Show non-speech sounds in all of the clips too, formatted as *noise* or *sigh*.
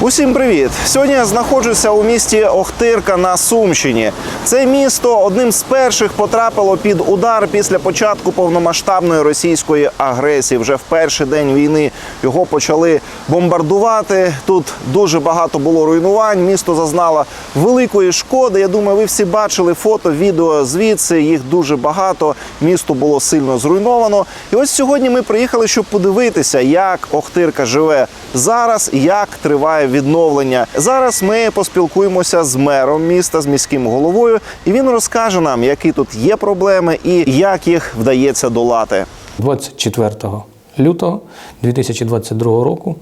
Усім привіт! Сьогодні я знаходжуся у місті Охтирка на Сумщині. Це місто одним з перших потрапило під удар після початку повномасштабної російської агресії. Вже в перший день війни його почали бомбардувати. Тут дуже багато було руйнувань. Місто зазнало великої шкоди. Я думаю, ви всі бачили фото, відео звідси. Їх дуже багато. Місто було сильно зруйновано. І ось сьогодні ми приїхали, щоб подивитися, як Охтирка живе зараз, як триває відновлення. Зараз ми поспілкуємося з мером міста, з міським головою, і він розкаже нам, які тут є проблеми і як їх вдається долати. 24 лютого 2022 року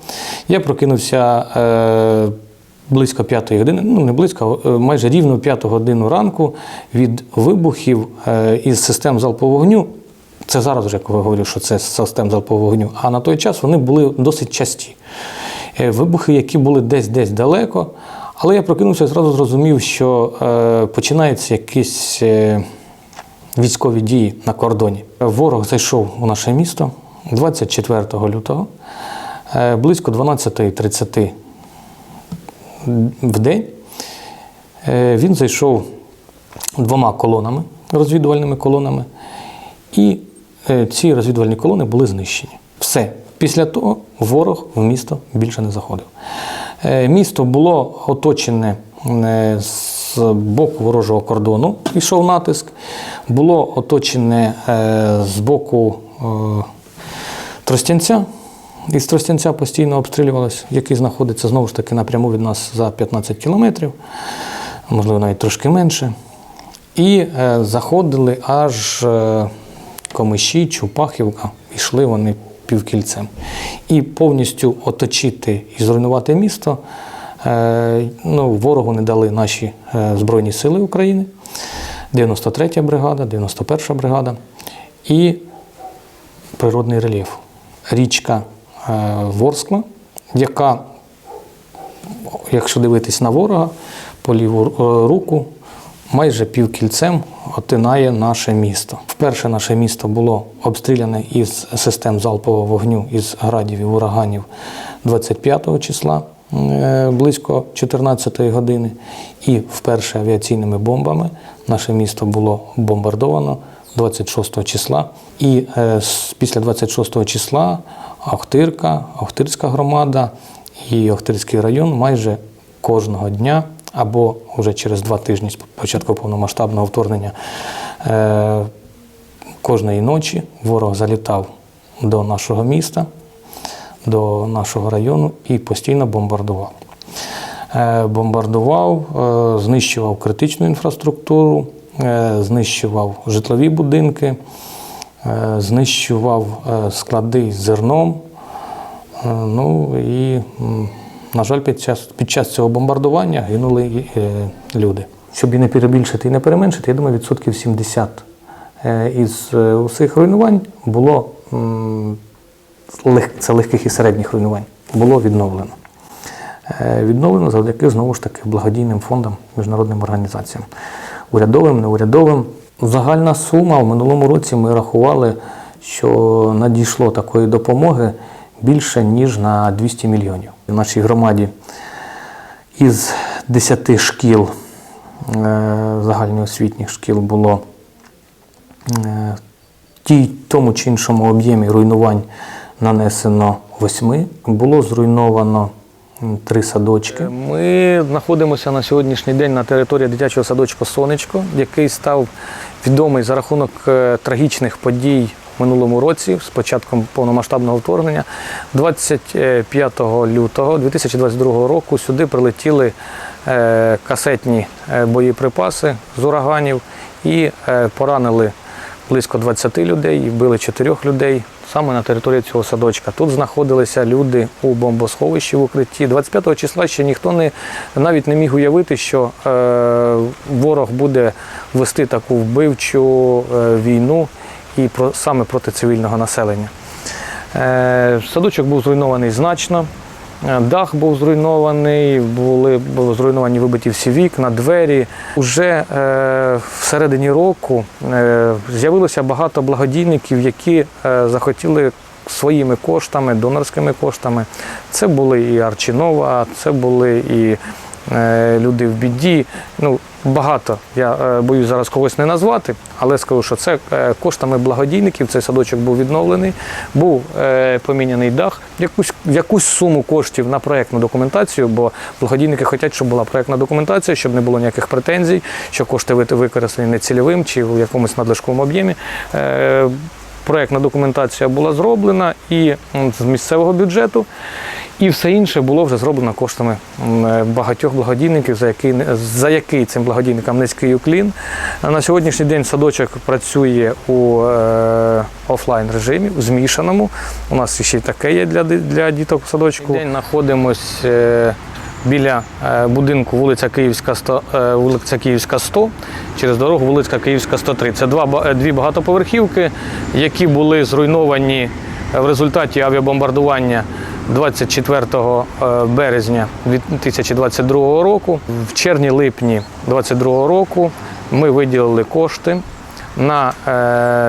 я прокинувся е, близько 5 години, ну не близько, е, майже рівно 5 годину ранку від вибухів е, із систем залпового вогню. Це зараз вже коли говорю, що це систем залпового вогню. А на той час вони були досить часті. Е, Вибухи, які були десь-десь далеко. Але я прокинувся і зразу зрозумів, що е, починаються якісь. Е, військові дії на кордоні. Ворог зайшов у наше місто 24 лютого, близько 12.30 в день. Він зайшов двома колонами, розвідувальними колонами, і ці розвідувальні колони були знищені. Все. Після того ворог в місто більше не заходив. Е, Місто було оточене е, з боку ворожого кордону, йшов натиск, було оточене е, з боку Тростянця. Із Тростянця постійно обстрілювалось, який знаходиться знову ж таки напряму від нас за 15 кілометрів, можливо, навіть трошки менше. І заходили аж комиші, Чупахівка, йшли вони півкільцем. І повністю оточити і зруйнувати місто е, ну, ворогу не дали наші е, Збройні Сили України, 93 я бригада, 91 бригада і природний рельєф. Річка е, Ворскла, яка якщо дивитись на ворога, по ліву руку майже півкільцем отинає наше місто. Вперше наше місто було обстріляне із систем залпового вогню із градів і ураганів 25 числа е, близько 14 години. І вперше авіаційними бомбами наше місто було бомбардовано 26 числа. І е, після 26 числа Охтирка, Охтирська громада і Охтирський район майже кожного дня або вже через два тижні з початку повномасштабного вторгнення е, кожної ночі ворог залітав до нашого міста, до нашого району і постійно бомбардував. Е, Бомбардував, е, знищував критичну інфраструктуру, знищував житлові будинки, знищував склади з зерном. Ну і, на жаль, під час, під час цього бомбардування гинули е, люди. Щоб і не перебільшити і не переменшити, я думаю, відсотків 70 е, із е, усіх руйнувань було це легких і середніх руйнувань, було відновлено. Відновлено завдяки знову ж таки благодійним фондам, міжнародним організаціям, урядовим, неурядовим. Загальна сума в минулому році ми рахували, що надійшло такої допомоги більше ніж на 200 мільйонів. В нашій громаді із 10 шкіл е, загальноосвітніх шкіл було е, тій, тому чи іншому об'ємі руйнувань нанесено восьми. Було зруйновано три садочки. Ми знаходимося на сьогоднішній день на території дитячого садочка Сонечко, який став відомий за рахунок е, трагічних подій в минулому році з початком повномасштабного вторгнення. 25 лютого 2022 року сюди прилетіли е, касетні е, боєприпаси з ураганів і е, поранили близько 20 людей вбили 4 людей саме на території цього садочка. Тут знаходилися люди у бомбосховищі в укритті. 25 числа ще ніхто не навіть не міг уявити, що е, ворог буде вести таку вбивчу е, війну і про, саме проти цивільного населення. Е, Садочок був зруйнований значно. Е, Дах був зруйнований, були, були зруйновані вибиті всі вікна, двері. Уже е, всередині року е, з'явилося багато благодійників, які е, захотіли своїми коштами, донорськими коштами. Це були і Арчинова, це були і люди в біді. Ну, багато. Я е, боюсь зараз когось не назвати, але скажу, що це е, коштами благодійників. Цей садочок був відновлений, був е, поміняний дах, якусь, якусь суму коштів на проєктну документацію, бо благодійники хочуть, щоб була проєктна документація, щоб не було ніяких претензій, що кошти ви- використані нецільовим чи в якомусь надлишковому об'ємі. Проєктна документація була зроблена і з місцевого бюджету, і все інше було вже зроблено коштами е, багатьох благодійників, за який, за який цим благодійникам низький уклін. На сьогоднішній день садочок працює у е, офлайн режимі, у змішаному. У нас ще й таке є для, для діток садочку. День знаходимося е, біля е, будинку вулиця Київська 100, е, вулиця Київська 100, через дорогу вулиця Київська 103. Це два, е, дві багатоповерхівки, які були зруйновані в результаті авіабомбардування 24 е, березня 2022 року. В червні-липні 2022 року ми виділили кошти на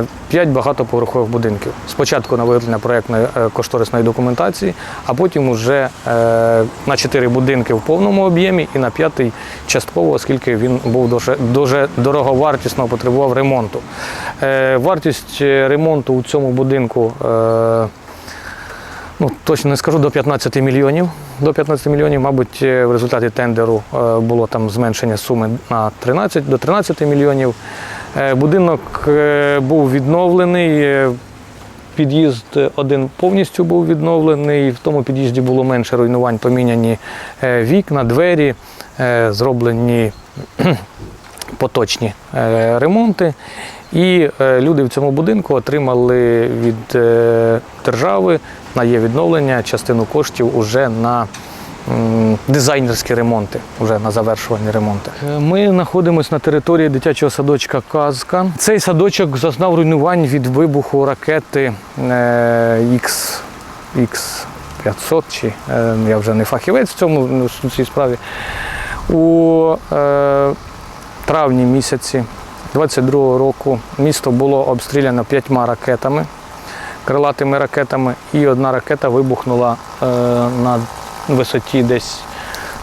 е, 5 багатоповерхових будинків. Спочатку на виготовлення проєктної е, кошторисної документації, а потім вже е, на 4 будинки в повному об'ємі і на п'ятий частково, оскільки він був дуже, дуже дороговартісно потребував ремонту. Е, вартість е, ремонту у цьому будинку. Е, Ну, точно не скажу до 15 мільйонів. До 15 мільйонів, мабуть, е, в результаті тендеру е, було там зменшення суми на 13 до 13 мільйонів. Е, Будинок е, був відновлений. е, Під'їзд один повністю був відновлений. В тому під'їзді було менше руйнувань, поміняні вікна, двері, зроблені *clears throat* поточні ремонти. І люди в цьому будинку отримали від держави на є відновлення частину коштів уже на дизайнерські ремонти, вже на завершувальні ремонти. Е, Ми знаходимося на території дитячого садочка Казка. Цей садочок зазнав руйнувань від вибуху ракети е, X, X500, чи е, я вже не фахівець в цьому ну, в цій справі. У е, травні місяці 22-го року місто було обстріляно п'ятьма ракетами, крилатими ракетами, і одна ракета вибухнула е, на висоті десь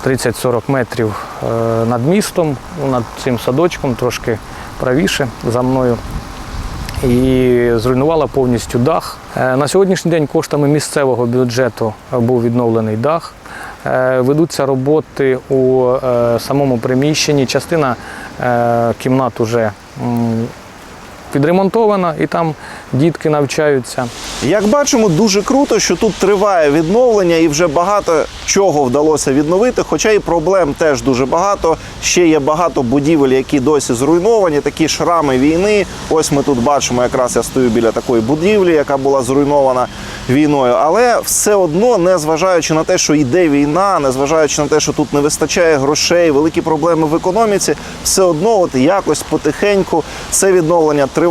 30-40 метрів е, над містом, над цим садочком, трошки правіше за мною. І зруйнувала повністю дах. Е, На сьогоднішній день коштами місцевого бюджету був відновлений дах. Е, Ведуться роботи у самому приміщенні. Частина кімнат вже відремонтована, і там дітки навчаються. Як бачимо, дуже круто, що тут триває відновлення і вже багато чого вдалося відновити. Хоча і проблем теж дуже багато. Ще є багато будівель, які досі зруйновані, такі шрами війни. Ось ми тут бачимо, якраз я стою біля такої будівлі, яка була зруйнована війною. Але все одно, незважаючи на те, що йде війна, незважаючи на те, що тут не вистачає грошей, великі проблеми в економіці, все одно, от якось потихеньку це відновлення триває.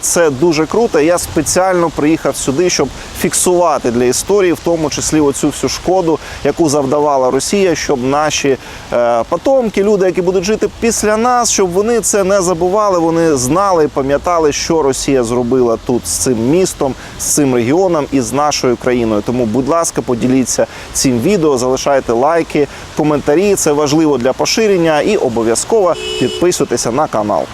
Це дуже круто. Я спеціально приїхав сюди, щоб фіксувати для історії, в тому числі оцю всю шкоду, яку завдавала Росія, щоб наші е, потомки, люди, які будуть жити після нас, щоб вони це не забували. Вони знали і пам'ятали, що Росія зробила тут з цим містом, з цим регіоном і з нашою країною. Тому, будь ласка, поділіться цим відео, залишайте лайки, коментарі. Це важливо для поширення і обов'язково підписуйтеся на канал.